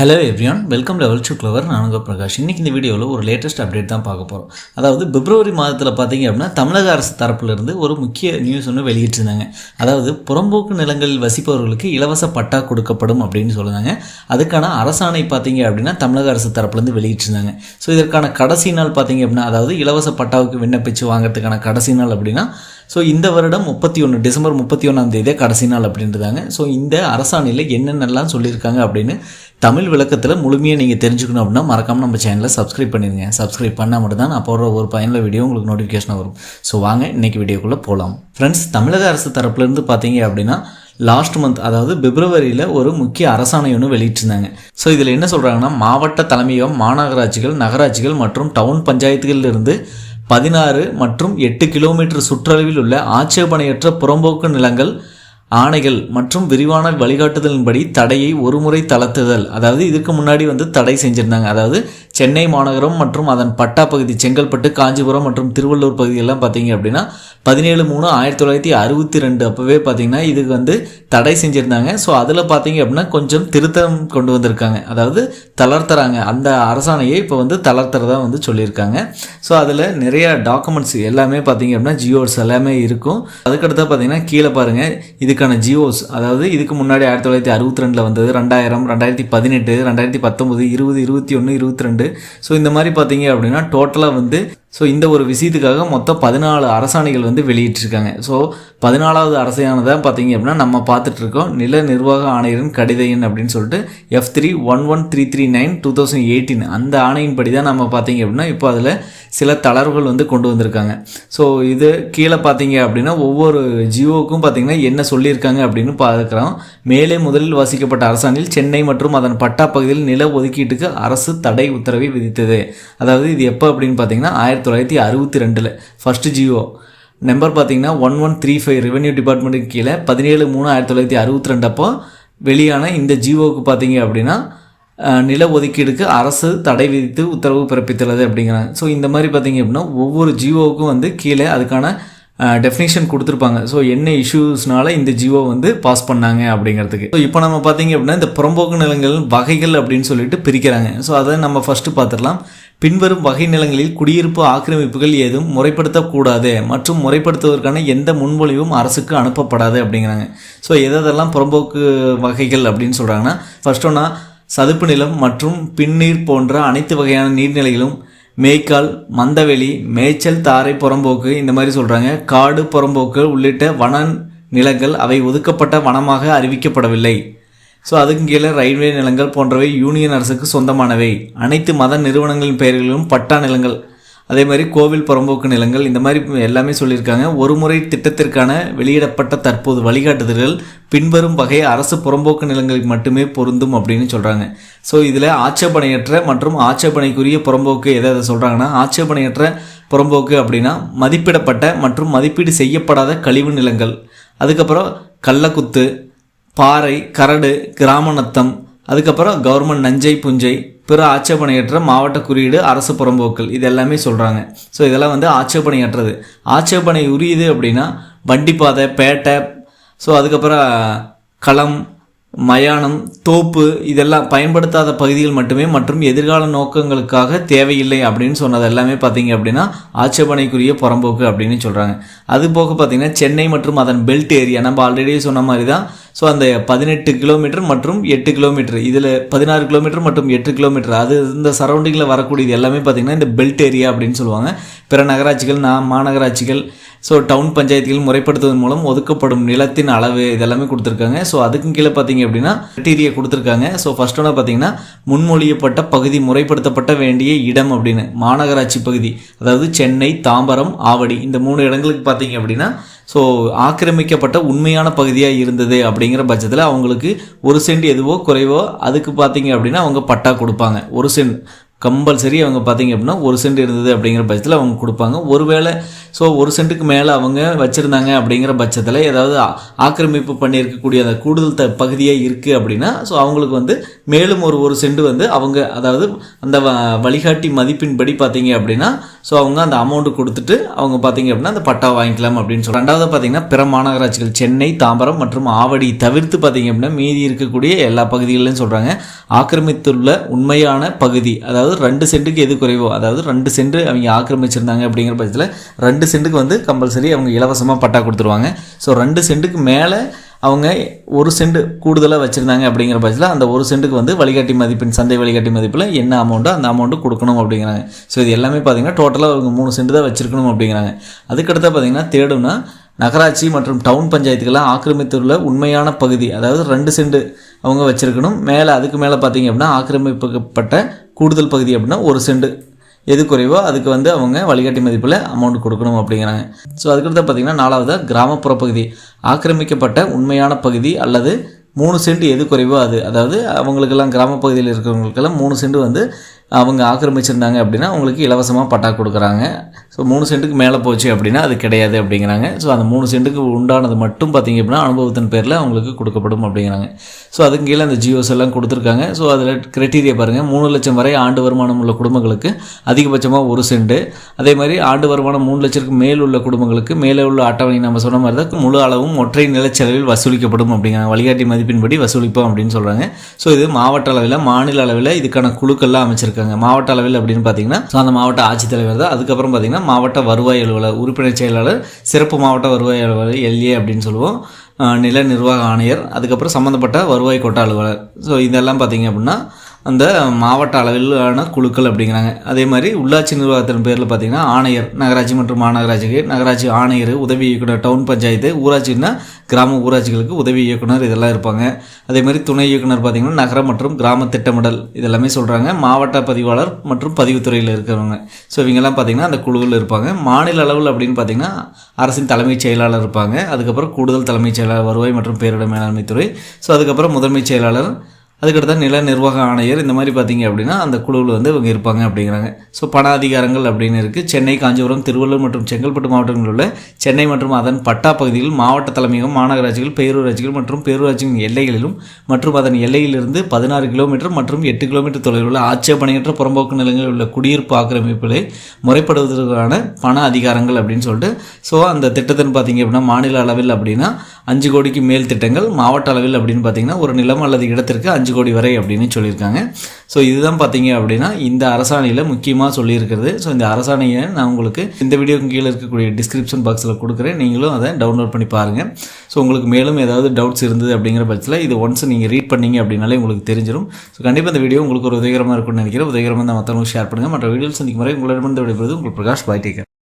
Hello everyone welcome level to clever நான் பிரகாஷ். இன்றைக்கி இந்த வீடியோவில் ஒரு லேட்டஸ்ட் அப்டேட் தான் பார்க்க போகிறோம் அதாவது பிப்ரவரி மாதத்தில் பார்த்தீங்க அப்படின்னா தமிழக அரசு தரப்புலேருந்து ஒரு முக்கிய நியூஸ் ஒன்று வெளியிட்டிருந்தாங்க. அதாவது புறம்போக்கு நிலங்களில் வசிப்பவர்களுக்கு இலவச பட்டா கொடுக்கப்படும் அப்படின்னு சொல்லுறாங்க அதுக்கான அரசாணை பார்த்தீங்க அப்படின்னா தமிழக அரசு தரப்புலேருந்து வெளியிட்டிருந்தாங்க. ஸோ இதற்கான கடைசி நாள் பார்த்தீங்க அப்படின்னா அதாவது இலவச பட்டாவுக்கு விண்ணப்பிச்சு வாங்குறதுக்கான கடைசி நாள் அப்படின்னா ஸோ இந்த வருடம் முப்பத்தி ஒன்று டிசம்பர் முப்பத்தி ஒன்றாம் தேதியே கடைசி நாள் அப்படின்றதாங்க ஸோ இந்த அரசாணையில் என்னென்னலாம் சொல்லியிருக்காங்க அப்படின்னு தமிழ் விளக்கத்தில் முழுமையாக நீங்கள் தெரிஞ்சுக்கணும் அப்படின்னா மறக்காமல் நம்ம சேனலை சப்ஸ்கிரைப் பண்ணிடுங்க சப்ஸ்கிரைப் பண்ணால் மட்டும் தான் வர ஒரு பயனில் வீடியோ உங்களுக்கு நோட்டிஃபிகேஷன் வரும். ஸோ வாங்க இன்றைக்கி வீடியோக்குள்ளே போகலாம் ஃப்ரெண்ட்ஸ் தமிழக அரசு தரப்புலேருந்து பார்த்தீங்க அப்படின்னா லாஸ்ட் மந்த் அதாவது பிப்ரவரியில் ஒரு முக்கிய அரசாணை ஒன்று வெளியிட்டிருந்தாங்க. ஸோ இதில் என்ன சொல்கிறாங்கன்னா மாவட்ட தலைமையகம் மாநகராட்சிகள் நகராட்சிகள் மற்றும் டவுன் பஞ்சாயத்துகளிலிருந்து பதினாறு மற்றும் எட்டு கிலோமீட்டர் சுற்றளவில் உள்ள ஆட்சேபணையற்ற புறம்போக்கு நிலங்கள் ஆணைகள் மற்றும் விரிவான வழிகாட்டுதலின்படி தடையை ஒருமுறை தளர்த்துதல். அதாவது இதுக்கு முன்னாடி வந்து தடை செஞ்சுருந்தாங்க. அதாவது சென்னை மாநகரம் மற்றும் அதன் பட்டா பகுதி செங்கல்பட்டு காஞ்சிபுரம் மற்றும் திருவள்ளூர் பகுதியெல்லாம் பார்த்தீங்க அப்படின்னா பதினேழு மூணு ஆயிரத்தி தொள்ளாயிரத்தி அறுபத்தி ரெண்டு அப்போவே பார்த்தீங்கன்னா இதுக்கு வந்து தடை செஞ்சுருந்தாங்க. ஸோ அதில் பார்த்தீங்க அப்படின்னா கொஞ்சம் திருத்தம் கொண்டு வந்திருக்காங்க. அதாவது தளர்த்துறாங்க. அந்த அரசாணையை இப்போ வந்து தளர்த்துறதா வந்து சொல்லியிருக்காங்க. ஸோ அதில் நிறைய டாக்குமெண்ட்ஸ் எல்லாமே பார்த்தீங்க அப்படின்னா ஜியோஸ் எல்லாமே இருக்கும். அதுக்கடுத்தா பார்த்தீங்கன்னா கீழே பாருங்கள் இதுக்கான ஜியோஸ் அதாவது இதுக்கு முன்னாடி ஆயிரத்தி தொள்ளாயிரத்தி அறுபத்தி ரெண்டில் வந்தது. ரெண்டாயிரம் ரெண்டாயிரத்தி பதினெட்டு ரெண்டாயிரத்தி பத்தொம்பது இருபது இருபத்தி ஒன்று இருபத்தி ரெண்டு ஸோ இந்த மாதிரி பார்த்தீங்க அப்படின்னா டோட்டலாக வந்து ஸோ இந்த ஒரு விஷயத்துக்காக மொத்தம் பதினாலு அரசாணைகள் வந்து வெளியிட்டிருக்காங்க. ஸோ பதினாலாவது அரசானதை பார்த்தீங்க அப்படின்னா நம்ம பார்த்துட்ருக்கோம். நில நிர்வாக ஆணையரின் கடித எண் அப்படின்னு சொல்லிட்டு F three one one three three nine two thousand eighteen அந்த ஆணையின்படி தான் நம்ம பார்த்தீங்க அப்படின்னா இப்போ அதில் சில தளர்வுகள் வந்து கொண்டு வந்திருக்காங்க. ஸோ இது கீழே பார்த்தீங்க அப்படின்னா ஒவ்வொரு ஜியோவுக்கும் பார்த்தீங்கன்னா என்ன சொல்லியிருக்காங்க அப்படின்னு பார்க்குறோம். மேலே முதலில் வாசிக்கப்பட்ட அரசாணையில் சென்னை மற்றும் அதன் பட்டா பகுதியில் நில ஒதுக்கீட்டுக்கு அரசு தடை உத்தரவை விதித்தது. அதாவது இது எப்போ அப்படின்னு பார்த்தீங்கன்னா ஆயிரத்தி தொள்ளாயிரத்தி அறுபத்தி ரெண்டில் ஃபஸ்ட்டு ஜியோ நம்பர் பார்த்தீங்கன்னா one one three five revenue டிபார்ட்மெண்ட்டுக்கு கீழே பதினேழு மூணு ஆயிரத்தி தொள்ளாயிரத்தி அறுபத்தி ரெண்டப்போ வெளியான இந்த ஜியோவுக்கு பார்த்தீங்க அப்படின்னா நில ஒதுக்கீடுக்கு அரசு தடை விதித்து உத்தரவு பிறப்பித்துள்ளது அப்படிங்கிறாங்க. ஸோ இந்த மாதிரி பார்த்தீங்க அப்படின்னா ஒவ்வொரு ஜியோவுக்கும் வந்து கீழே அதுக்கான டெஃபினேஷன் கொடுத்துருப்பாங்க. ஸோ என்ன இஷ்யூஸ்னால இந்த ஜியோ வந்து பாஸ் பண்ணாங்க அப்படிங்கிறதுக்கு. ஸோ இப்போ நம்ம பார்த்தீங்க அப்படின்னா இந்த புறம்போக்கு நிலங்கள் வகைகள் அப்படின்னு சொல்லிட்டு பிரிக்கிறாங்க. ஸோ அதை நம்ம ஃபஸ்ட்டு பார்த்துடலாம். பின்வரும் வகை நிலங்களில் குடியிருப்பு ஆக்கிரமிப்புகள் ஏதும் முறைப்படுத்தக்கூடாது மற்றும் முறைப்படுத்துவதற்கான எந்த முன்மொழிவும் அரசுக்கு அனுப்பப்படாது அப்படிங்கிறாங்க. ஸோ எதெல்லாம் புறம்போக்கு வகைகள் அப்படின்னு சொல்கிறாங்கன்னா ஃபர்ஸ்ட் ஒன்றா சதுப்பு நிலம் மற்றும் பின்னீர் போன்ற அனைத்து வகையான நீர்நிலைகளும் மேய்க்கால் மந்தவெளி மேய்ச்சல் தாரை புறம்போக்கு இந்த மாதிரி சொல்கிறாங்க காடு புறம்போக்கு உள்ளிட்ட வன நிலங்கள் அவை ஒதுக்கப்பட்ட வனமாக அறிவிக்கப்படவில்லை. ஸோ அதுக்கு கீழே ரயில்வே நிலங்கள் போன்றவை யூனியன் அரசுக்கு சொந்தமானவை. அனைத்து மத நிறுவனங்களின் பெயர்களிலும் பட்டா நிலங்கள். அதே மாதிரி கோவில் புறம்போக்கு நிலங்கள் இந்த மாதிரி எல்லாமே சொல்லியிருக்காங்க. ஒரு முறை திட்டத்திற்கான வெளியிடப்பட்ட தற்போது வழிகாட்டுதல்கள் பின்வரும் வகை அரசு புறம்போக்கு நிலங்களுக்கு மட்டுமே பொருந்தும் அப்படின்னு சொல்கிறாங்க ஸோ இதில் ஆட்சேபணையற்ற மற்றும் ஆட்சேபனைக்குரிய புறம்போக்கு எதை எதை சொல்கிறாங்கன்னா ஆட்சேபணையற்ற புறம்போக்கு அப்படின்னா மதிப்பிடப்பட்ட மற்றும் மதிப்பீடு செய்யப்படாத கழிவு நிலங்கள். அதுக்கப்புறம் கள்ளக்குத்து பாறை கரடு கிராமநத்தம் அதுக்கப்புறம் கவர்மெண்ட் நஞ்சை புஞ்சை பிற ஆட்சேபணையற்ற மாவட்ட குறியீடு அரசு புறம்போக்கள் இது எல்லாமே சொல்கிறாங்க ஸோ இதெல்லாம் வந்து ஆட்சேபணையற்றது. ஆட்சேபனை உரியது அப்படின்னா வண்டிப்பாதை பேட்டை ஸோ அதுக்கப்புறம் களம் மயானம் தோப்பு இதெல்லாம் பயன்படுத்தாத பகுதிகள் மட்டுமே மற்றும் எதிர்கால நோக்கங்களுக்காக தேவையில்லை அப்படின்னு சொன்னது எல்லாமே பார்த்தீங்க அப்படின்னா ஆட்சேபனைக்குரிய புறம்போக்கு அப்படின்னு சொல்கிறாங்க அது போக பார்த்தீங்கன்னா சென்னை மற்றும் அதன் பெல்ட் ஏரியா நம்ம ஆல்ரெடி சொன்ன மாதிரி தான் ஸோ அந்த பதினெட்டு கிலோமீட்டர் மற்றும் எட்டு கிலோமீட்டர் இதில் பதினாறு கிலோமீட்டர் மற்றும் எட்டு கிலோமீட்டர் அது இந்த சரௌண்டிங்கில் வரக்கூடியது எல்லாமே பார்த்திங்கன்னா இந்த பெல்ட் ஏரியா அப்படின்னு சொல்லுவாங்க. பிற நகராட்சிகள் நான் மாநகராட்சிகள் ஸோ டவுன் பஞ்சாயத்துகள் முறைப்படுத்துவதன் மூலம் ஒதுக்கப்படும் நிலத்தின் அளவு இதெல்லாமே கொடுத்துருக்காங்க. ஸோ அதுக்கும் கீழே பார்த்தீங்க அப்படின்னா கிரிட்டீரியா கொடுத்துருக்காங்க. ஸோ ஃபர்ஸ்ட் ஒன்று பார்த்தீங்கன்னா முன்மொழியப்பட்ட பகுதி முறைப்படுத்தப்பட்ட வேண்டிய இடம் அப்படின்னு மாநகராட்சி பகுதி அதாவது சென்னை தாம்பரம் ஆவடி இந்த மூணு இடங்களுக்கு பார்த்தீங்க அப்படின்னா ஸோ ஆக்கிரமிக்கப்பட்ட உண்மையான பகுதியாக இருந்தது அப்படிங்கிற பட்சத்தில் அவங்களுக்கு ஒரு சென்ட் எதுவோ குறைவோ அதுக்கு பார்த்தீங்க அப்படின்னா அவங்க பட்டா கொடுப்பாங்க. ஒரு சென்ட். கம்பல்சரி அவங்க பார்த்தீங்க அப்படின்னா ஒரு சென்ட் இருந்தது அப்படிங்கிற பட்சத்தில் அவங்க கொடுப்பாங்க. ஒருவேளை ஸோ ஒரு சென்ட்டுக்கு மேலே அவங்க வச்சுருந்தாங்க அப்படிங்கிற பட்சத்தில் ஏதாவது ஆக்கிரமிப்பு பண்ணியிருக்கக்கூடிய அந்த கூடுதல் த பகுதியாக இருக்குது அப்படின்னா ஸோ அவங்களுக்கு வந்து மேலும் ஒரு ஒரு சென்ட் வந்து அவங்க அதாவது அந்த வ- வழிகாட்டி மதிப்பின்படி பார்த்தீங்க அப்படின்னா ஸோ அவங்க அந்த அமௌண்ட்டு கொடுத்துட்டு அவங்க பார்த்தீங்க அப்படின்னா அந்த பட்டா வாங்கிக்கலாம் அப்படின்னு சொல்லி ரெண்டாவது பார்த்தீங்கன்னா பிற மாநகராட்சிகள் சென்னை தாம்பரம் மற்றும் ஆவடி தவிர்த்து பார்த்தீங்க அப்படின்னா மீதி இருக்கக்கூடிய எல்லா பகுதிகளிலும் சொல்கிறாங்க ஆக்கிரமித்துள்ள உண்மையான பகுதி அதாவது ரெண்டு சென்ட்டுக்கு எது குறைவோ அதாவது ரெண்டு சென்ட் அவங்க ஆக்கிரமிச்சிருந்தாங்க அப்படிங்கிற பட்சத்தில் ரெண்டு சென்ட்டுக்கு வந்து கம்பல்சரி அவங்க இலவசமாக பட்டா கொடுத்துருவாங்க. ஸோ ரெண்டு சென்ட்டுக்கு மேலே அவங்க ஒரு சென்ட் கூடுதலாக வச்சுருந்தாங்க அப்படிங்கிற பட்சத்தில் அந்த ஒரு சென்ட்டுக்கு வந்து வழிகாட்டி மதிப்பின் சந்தை வழிகாட்டி மதிப்பில் என்ன அமௌண்ட்டோ அந்த அமௌண்ட்டு கொடுக்கணும் அப்படிங்கிறாங்க. ஸோ இது எல்லாமே பார்த்தீங்கன்னா டோட்டலாக அவங்க மூணு சென்ட் தான் வச்சுருக்கணும் அப்படிங்கிறாங்க. அதுக்கடுத்து பார்த்தீங்கன்னா தேடும்னா நகராட்சி மற்றும் டவுன் பஞ்சாயத்துக்கெல்லாம் ஆக்கிரமித்துள்ள உண்மையான பகுதி அதாவது ரெண்டு சென்ட் அவங்க வச்சுருக்கணும். மேலே அதுக்கு மேலே பார்த்தீங்க அப்படின்னா ஆக்கிரமிக்கப்பட்ட கூடுதல் பகுதி அப்படின்னா ஒரு செண்டு எது குறைவோ அதுக்கு வந்து அவங்க வழிகாட்டி மதிப்பில் அமௌண்ட் கொடுக்கணும் அப்படிங்கிறாங்க. ஸோ அதுக்கடுத்து பார்த்திங்கன்னா நாலாவதாக கிராமப்புற பகுதி. ஆக்கிரமிக்கப்பட்ட உண்மையான பகுதி அல்லது மூணு சென்ட் எது குறைவோ அது. அதாவது அவங்களுக்கெல்லாம் கிராம பகுதியில் இருக்கிறவங்களுக்கெல்லாம் மூணு சென்ட் வந்து அவங்க ஆக்கிரமிச்சிருந்தாங்க அப்படின்னா அவங்களுக்கு இலவசமாக பட்டா கொடுக்குறாங்க. ஸோ மூணு சென்ட்டுக்கு மேலே போச்சு அப்படின்னா அது கிடையாது அப்படிங்கிறாங்க. ஸோ அந்த மூணு சென்ட்டுக்கு உண்டானது மட்டும் பார்த்தீங்க அப்படின்னா அனுபவத்தின் பேரில் அவங்களுக்கு கொடுக்கப்படும் அப்படிங்கிறாங்க. ஸோ அதுக்கு கீழே அந்த ஜியோஸ் எல்லாம் கொடுத்துருக்காங்க. ஸோ அதில் கிரைட்டீரியா பாருங்கள் மூணு லட்சம் வரை ஆண்டு வருமானம் உள்ள குடும்பங்களுக்கு அதிகபட்சமாக ஒரு சென்ட். அதே மாதிரி ஆண்டு வருமானம் மூணு லட்சத்துக்கு மேல் உள்ள குடும்பங்களுக்கு மேலே உள்ள அட்டவணை நம்ம சொன்ன மாதிரி தான் முழு அளவும் ஒற்றை நிலச்செலவில் வசூலிக்கப்படும் அப்படிங்கிறாங்க. வழிகாட்டி மதிப்பின்படி வசூலிப்போம் அப்படின்னு சொல்கிறாங்க ஸோ இது மாவட்ட அளவில் மாநில அளவில் இதுக்கான குழுக்கள்லாம் அமைச்சிருக்காங்க. மாவட்ட அளவில் அப்படின்னு பார்த்தீங்கன்னா ஸோ அந்த மாவட்ட ஆட்சித்தலைவர் தான். அதுக்கப்புறம் பார்த்தீங்கன்னா மாவட்ட வருவாய் அலுவலர் உறுப்பினர் செயலாளர் சிறப்பு மாவட்ட வருவாய் அலுவலர் எல்ஏ அப்படின்னு சொல்லுவோம். நில நிர்வாக ஆணையர் அதுக்கப்புறம் சம்மந்தப்பட்ட வருவாய் கோட்ட அலுவலர். ஸோ இதெல்லாம் பார்த்தீங்க அப்படின்னா அந்த மாவட்ட அளவிலான குழுக்கள் அப்படிங்கிறாங்க. அதே மாதிரி உள்ளாட்சி நிர்வாகத்தின் பேரில் பார்த்தீங்கன்னா ஆணையர் நகராட்சி மற்றும் மாநகராட்சிக்கு நகராட்சி ஆணையர் உதவி இயக்குனர் டவுன் பஞ்சாயத்து ஊராட்சின்னா கிராம ஊராட்சிகளுக்கு உதவி இயக்குனர் இதெல்லாம் இருப்பாங்க. அதே மாதிரி துணை இயக்குனர் பார்த்திங்கன்னா நகரம் மற்றும் கிராம திட்டமிடல் இதெல்லாமே சொல்கிறாங்க மாவட்ட பதிவாளர் மற்றும் பதிவுத்துறையில் இருக்கிறவங்க. ஸோ இவங்கெல்லாம் பார்த்திங்கன்னா அந்த குழுவில் இருப்பாங்க. மாநில அளவில் அப்படின்னு பார்த்தீங்கன்னா அரசின் தலைமைச் செயலாளர் இருப்பாங்க. அதுக்கப்புறம் கூடுதல் தலைமைச் செயலாளர் வருவாய் மற்றும் பேரிடர் மேலாண்மை துறை. ஸோ அதுக்கப்புறம் முதன்மைச் செயலாளர் அதுக்கடுத்த நில நிர்வாக ஆணையர் இந்த மாதிரி பார்த்தீங்க அப்படின்னா அந்த குழுவில் வந்து இவங்க இருப்பாங்க அப்படிங்கிறாங்க. ஸோ பண அதிகாரங்கள் அப்படின்னு இருக்குது சென்னை காஞ்சிபுரம் திருவள்ளூர் மற்றும் செங்கல்பட்டு மாவட்டங்களில் உள்ள சென்னை மற்றும் அதன் பட்டா பகுதியில் மாவட்ட தலைமையகம் மாநகராட்சிகள் பேரூராட்சிகள் மற்றும் பேரூராட்சியின் எல்லைகளிலும் மற்றும் அதன் எல்லையிலிருந்து பதினாறு கிலோமீட்டர் மற்றும் எட்டு கிலோமீட்டர் தொலைவில் உள்ள ஆட்சேபணையற்ற புறம்போக்கு நிலங்களில் உள்ள குடியிருப்பு ஆக்கிரமிப்புகளை முறைப்படுவதற்கான பண அதிகாரங்கள் அப்படின்னு சொல்லிட்டு. ஸோ அந்த திட்டத்தின் பார்த்தீங்க அப்படின்னா மாநில அளவில் அப்படின்னா அஞ்சு கோடிக்கு மேல் திட்டங்கள் மாவட்ட அளவில் அப்படின்னு பார்த்தீங்கன்னா ஒரு நிலம் அல்லது இடத்திற்கு அஞ்சு கோடி வரை அப்படின்னு சொல்லியிருக்காங்க. ஸோ இதுதான் பார்த்தீங்க அப்படின்னா இந்த அரசாணையில் முக்கியமாக சொல்லியிருக்கிறது. ஸோ இந்த அரசாணையை நான் உங்களுக்கு இந்த வீடியோக்கு கீழே இருக்கக்கூடிய டிஸ்கிரிப்ஷன் பாக்ஸில் கொடுக்குறேன். நீங்களும் அதை டவுன்லோட் பண்ணி பாருங்கள் ஸோ உங்களுக்கு மேலும் ஏதாவது டவுட்ஸ் இருந்தது அப்படிங்கிற பட்சத்தில் இது ஒன்ஸ் நீங்கள் ரீட் பண்ணீங்க அப்படின்னாலே உங்களுக்கு தெரிஞ்சிடும் ஸோ கண்டிப்பாக இந்த வீடியோ உங்களுக்கு ஒரு உதவிகரமாக இருக்கும்னு நினைக்கிறேன். உதவிகரமாக தான் மற்றவங்களுக்கு ஷேர் பண்ணுங்கள் மற்ற வீடியோஸ் சந்திக்கும் வரை உங்களிடம் விடைபெறுவது உங்கள் பிரகாஷ் பாய் டேக்கர்